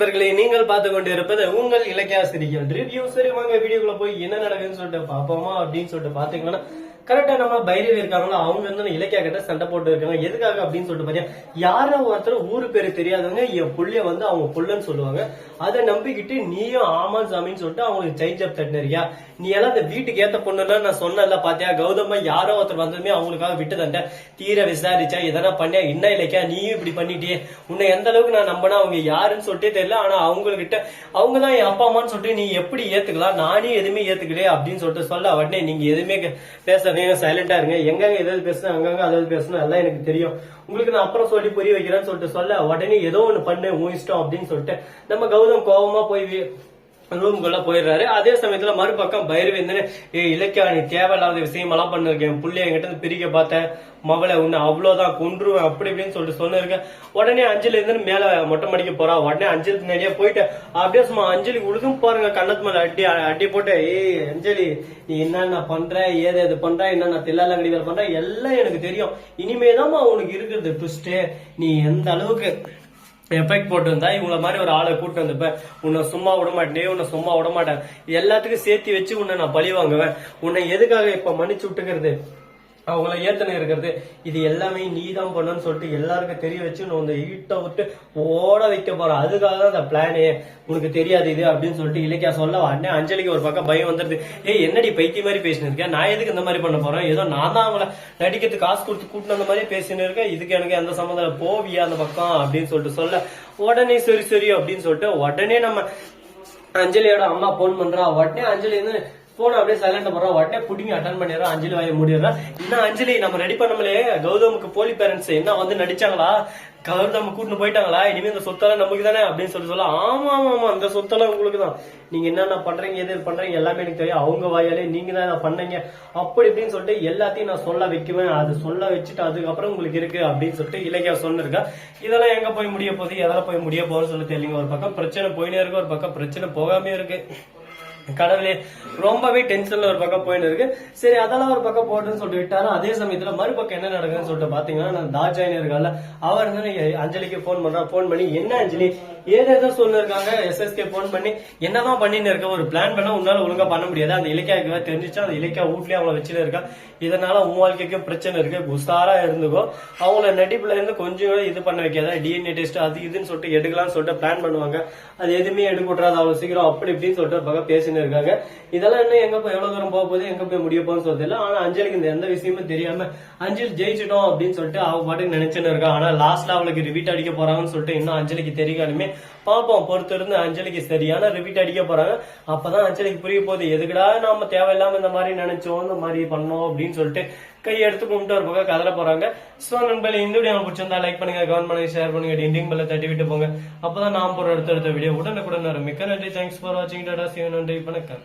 நண்பர்களே நீங்கள் பார்த்து கொண்டு இருப்பது உங்கள் இலக்கியாசிரியர் ரிவ்யூ சரி வாங்க வீடியோக்குள்ள போய் என்ன நடக்குதுன்னு சொல்லிட்டு பாப்போமா அப்படின்னு சொல்லிட்டு பாத்தீங்கன்னா கரெக்டா நம்ம பைரவி இருக்காங்களோ அவங்க வந்து இலக்கியா கிட்ட சண்டை போட்டு இருக்காங்க. எதுக்காக அப்படின்னு சொல்லிட்டு பாத்தீங்கன்னா யாரோ ஒருத்தர் ஊரு பேரு தெரியாதவங்க என் புள்ளிய வந்து அவங்க புள்ளன்னு சொல்லுவாங்க. அதை நம்பிக்கிட்டு நீயும் ஆமா சாமின்னு சொல்லிட்டு அவங்களுக்கு சேஞ்ச் அப் தட்டினரியா நீ எல்லாம் அந்த வீட்டுக்கு ஏத்த பொண்ணுலாம் நான் சொன்னல பாத்தியா? கௌதமா யாரோ ஒருத்தர் வந்ததுமே அவங்களுக்காக விட்டு தண்ட தீர விசாரிச்சா எதனா பண்ணியா என்ன இலக்கியா நீயும் இப்படி பண்ணிட்டியே? உன்னை எந்த அளவுக்கு நான் நம்பினா அவங்க யாருன்னு சொல்லிட்டே தெரியல ஆனா அவங்ககிட்ட அவங்க தான் என் அப்பா அம்மான்னு சொல்லிட்டு நீ எப்படி ஏத்துக்கலாம்? நானே எதுவுமே ஏத்துக்கலையே அப்படின்னு சொல்லிட்டு சொல்ல உடனே நீங்க எதுவுமே பேச பேசாதீங்க சைலண்டா இருங்க. எங்கங்க எதாவது பேசணும் அங்கங்க அதாவது பேசணும் எல்லாம் எனக்கு தெரியும். உங்களுக்கு நான் அப்புறம் சொல்லி புரிய வைக்கிறேன்னு சொல்லிட்டு சொல்ல உடனே ஏதோ ஒண்ணு பண்ணு உன் இஷ்டம் அப்படின்னு சொல்லிட்டு. நம்ம கௌதம் கோபமா போய் ரூமுக்குள்ள போயிடுறாரு. அதே சமயத்துல மறுபக்கம் பைரவேந்தன் ஏ இலக்கியா நீ தேவையில்லாத விஷயம் எல்லாம் பண்ணிருக்கேன். புள்ளைய என்கிட்ட இருந்து பிரிக்க பார்த்தேன். மவளை உன்னை அவ்வளவுதான் கொன்றுவேன் அப்படி இப்படின்னு சொல்லிட்டு சொன்னிருக்கேன் உடனே அஞ்சலி இருந்து மேல மொட்டை மடிக்க போறா. உடனே அஞ்சலி நிறைய போயிட்டு அப்படியே சும்மா அஞ்சலி உழுதும் பாருங்க கண்ணத்து மேல அடி அடி போட்டு ஏய் அஞ்சலி நீ என்னென்ன பண்ற? ஏது எது பண்ற? என்னென்ன தில்லாலங்கடி வேலை பண்ற? எல்லாம் எனக்கு தெரியும். இனிமேதான் உனக்கு இருக்குது ட்விஸ்ட் நீ எந்த அளவுக்கு எஃபெக்ட் போட்டு இருந்தா இவங்கள மாதிரி ஒரு ஆளை கூட்டு வந்தப்ப உன்னை சும்மா விட மாட்டேன் உன்னை சும்மா விட மாட்டேன். எல்லாத்துக்கும் சேர்த்து வச்சு உன்னை நான் பழி வாங்குவேன். உன்னை எதுக்காக இப்ப மன்னிச்சு விட்டுக்கிறது? அவங்கள ஏத்தனை இருக்கிறது. இது எல்லாமே நீ தான் பண்ணணும்னு சொல்லிட்டு எல்லாருக்கும் தெரிய வச்சு நான் இந்த ஈட்டை விட்டு ஓட வைக்க போறேன். அதுக்காக தான் அந்த பிளானே உனக்கு தெரியாது இது அப்படின்னு சொல்லிட்டு இலக்கியா சொல்ல உடனே அஞ்சலிக்கு ஒரு பக்கம் பயம் வந்துருது. ஏய் என்னடி பைத்திய மாதிரி பேசினு இருக்கேன் நான் எதுக்கு இந்த மாதிரி பண்ண போறேன்? ஏதோ நான் தான் அவங்கள நடிக்கிறதுக்கு காசு கொடுத்து கூட்டின அந்த மாதிரி பேசினு இருக்கேன். இதுக்கு எனக்கு எந்த சம்மந்தம் போவியா அந்த பக்கம் அப்படின்னு சொல்லிட்டு சொல்ல. உடனே சரி சரி அப்படின்னு சொல்லிட்டு உடனே நம்ம அஞ்சலியோட அம்மா போன் பண்றா. உடனே அஞ்சலி வந்து போன அப்படியே சைலண்ட் பண்றா உடனே புடிங்கி அட்டன் பண்ணிடுறா. அஞ்சலி வாய முடிடுறா. இன்னும் அஞ்சலி நம்ம ரெடி பண்ணமலே கௌதமுக்கு போலி பேரண்ட்ஸ் என்ன வந்து நடிச்சாங்களா? கௌதம் கூட்டிட்டு போயிட்டாங்களா? இனிமே இந்த சொத்தெல்லாம் நமக்கு தானே அப்படின்னு சொல்லி சொல்ல. ஆமா ஆமா ஆமா. அந்த சொத்தெல்லாம் உங்களுக்கு தான். நீங்க என்னென்ன பண்றீங்க எது பண்றீங்க எல்லாமே எனக்கு தெரியும். அவங்க வாயாலே நீங்க தான் இதை பண்ணீங்க. அப்படி இப்படின்னு சொல்லிட்டு எல்லாத்தையும் நான் சொல்ல வைக்குவேன். அது சொல்ல வச்சுட்டு அதுக்கப்புறம் உங்களுக்கு இருக்கு அப்படின்னு சொல்லிட்டு இலக்கியா சொன்னிருக்கா. இதெல்லாம் எங்க போய் முடிய போகுது? எதெல்லாம் போய் முடிய போகுதுன்னு சொல்லி தெரியல ஒரு பக்கம் பிரச்சனை போயினே இருக்கு ஒரு பக்கம் பிரச்சனை போகாமே இருக்கு. கடவுளே ரொம்பவே டென்ஷன்ல ஒரு பக்கம் போயிட்டு இருக்கு. சரி அதெல்லாம் ஒரு பக்கம் போட்டுன்னு சொல்லிட்டு விட்டாரு. அதே சமயத்துல மறுபக்கம் என்ன நடக்குதுன்னு சொல்லிட்டு பாத்தீங்கன்னா நான் தாஜாயின் இருக்கால அவர் வந்து அஞ்சலிக்கு போன் பண்றா போன் பண்ணி என்ன அஞ்சலி? ஏதேதோ சொல்லிருக்காங்க எஸ்எஸ்கே போன் பண்ணி என்னதான் பண்ணின்னு இருக்க? ஒரு பிளான் பண்ணா உன்னால ஒழுங்கா பண்ண முடியாது. அந்த இலக்கியாவுக்கு தெரிஞ்சிச்சா? அந்த இலக்கியா வீட்லயே அவங்கள வச்சுட்டு இருக்கா? இதனால உன் வாழ்க்கைக்கும் பிரச்சனை இருக்கு. உஷாரா இருந்துக்கோ. அவங்கள நடிப்புல இருந்து கொஞ்சம் கூட இது பண்ண வைக்காத. டிஎன்ஏ டெஸ்ட் அது இதுன்னு சொல்லிட்டு எடுக்கலாம்னு சொல்லிட்டு பிளான் பண்ணுவாங்க. அது எதுவுமே எடுக்க விட்றாது அவ்வளவு சீக்கிரம் அப்படி இப்படின்னு சொல்லிட்டு ஒரு பக்கம் பேசின்னு இருக்காங்க. இதெல்லாம் இன்னும் எங்க போய் எவ்வளவு தூரம் போக போகுது எங்க போய் முடிய போகுதுன்னு சொல்றது இல்ல ஆனா அஞ்சலிக்கு இந்த எந்த விஷயமும் தெரியாம அஞ்சலி ஜெயிச்சிட்டோம் அப்படின்னு சொல்லிட்டு அவ பாட்டுக்கு நினைச்சுன்னு இருக்கா. ஆனா லாஸ்ட்ல அவளுக்கு ரிவீட் அடிக்க போறாங்கன்னு சொல்லிட்டு இன்னும் அஞ்சலிக்கு தெரியாலுமே பாப்போம் பொறுத்து இருந்து அஞ்சலிக்கு சரியான ரிவீட் அடிக்க போறாங்க. அப்பதான் அஞ்சலிக்கு புரிய போகுது எதுக்குடா நாம தேவையில்லாம இந்த மாதிரி நினைச்சோம் இந்த மாதிரி பண்ணோம் அப்படின்னு சொல்லிட்டு கை எடுத்து கும்பிட்டு ஒரு பக்கம் கதற போறாங்க. சோ நண்பர்கள் இந்த வீடியோ பிடிச்சிருந்தா லைக் பண்ணுங்க கமெண்ட் பண்ணுங்க ஷேர் பண்ணுங்க டிண்டிங் பெல்ல தட்டி விட்டு போங்க. அப்பதான் நாம் போற அடுத்த அடுத்த வீடியோ உடனுக்குடன் மிக்க நன்றி. தேங்க்ஸ் ஃபார் வாட்சிங் டாடா. சிவன் நன்றி. வணக்கம்.